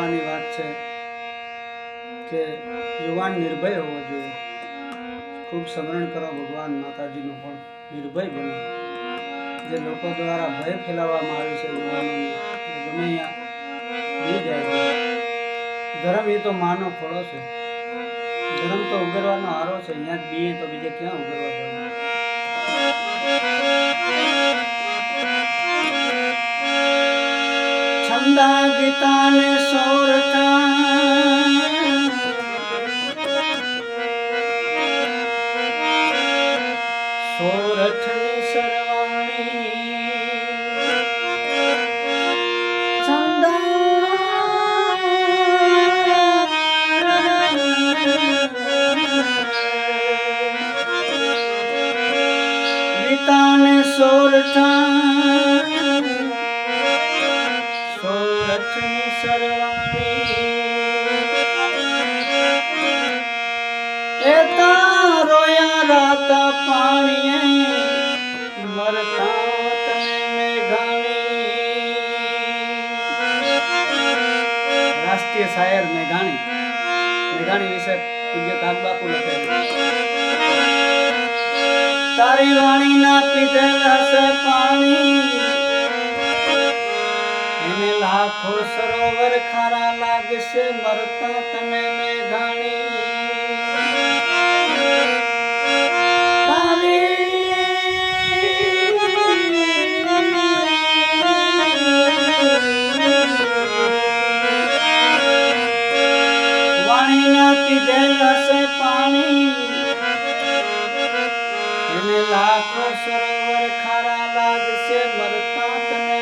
કહેવાની વાત છે કે યુવાન નિર્ભય હોવો જોઈએ. ખૂબ સ્મરણ કરો ભગવાન માતાજીનું પણ નિર્ભય બનો. જે લોકો દ્વારા ભય ફેલાવવામાં આવે છે યુવાનોને ગમે જાય ધર્મ એ તો માનો ફળો છે. ધર્મ તો ઉગરવાનો આરો છે. અહીંયા જ બીએ તો બીજે ક્યાં ઉગરવા જવું ਬੰਦਾ ਗੀਤਾ ਨੇ ਸੋ ਰਖਾ ਸੋ ਰਖਾ એ તારોયા રાતા પાણીએ રાષ્ટ્રીય શાયર મેઘાણી. મેઘાણી વિશે પૂજ્ય કાગબાપુ તારી વાણીના પીધેલા છે પાણી. એને લાખો સરોવર ખારા લાગશે, મરતા તને લાખો સરોવર ખારા લાગશે, મરતા તને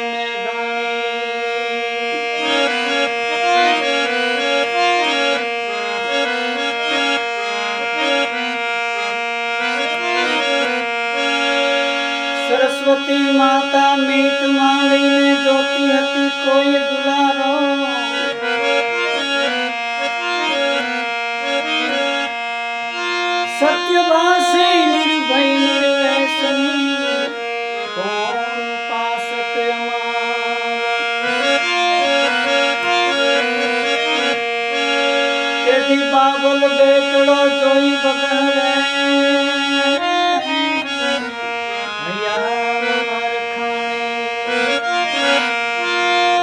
સરસ્વતી માતા મીટ માંડીને જોતી હતી કોઈ દુલારો. સત્યવાસી નિર્ભય તેથી બાબલ બેકડો જોઈ બગડે.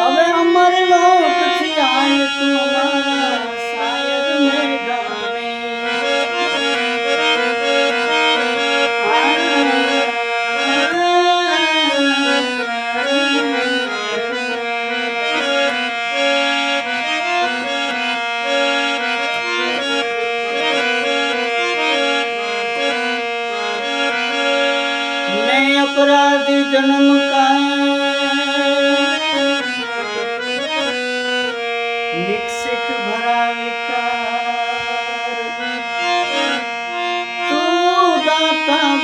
અમે અમર લોકથી આય તું. मैं अपराधी जन्म का। भरा तू दाता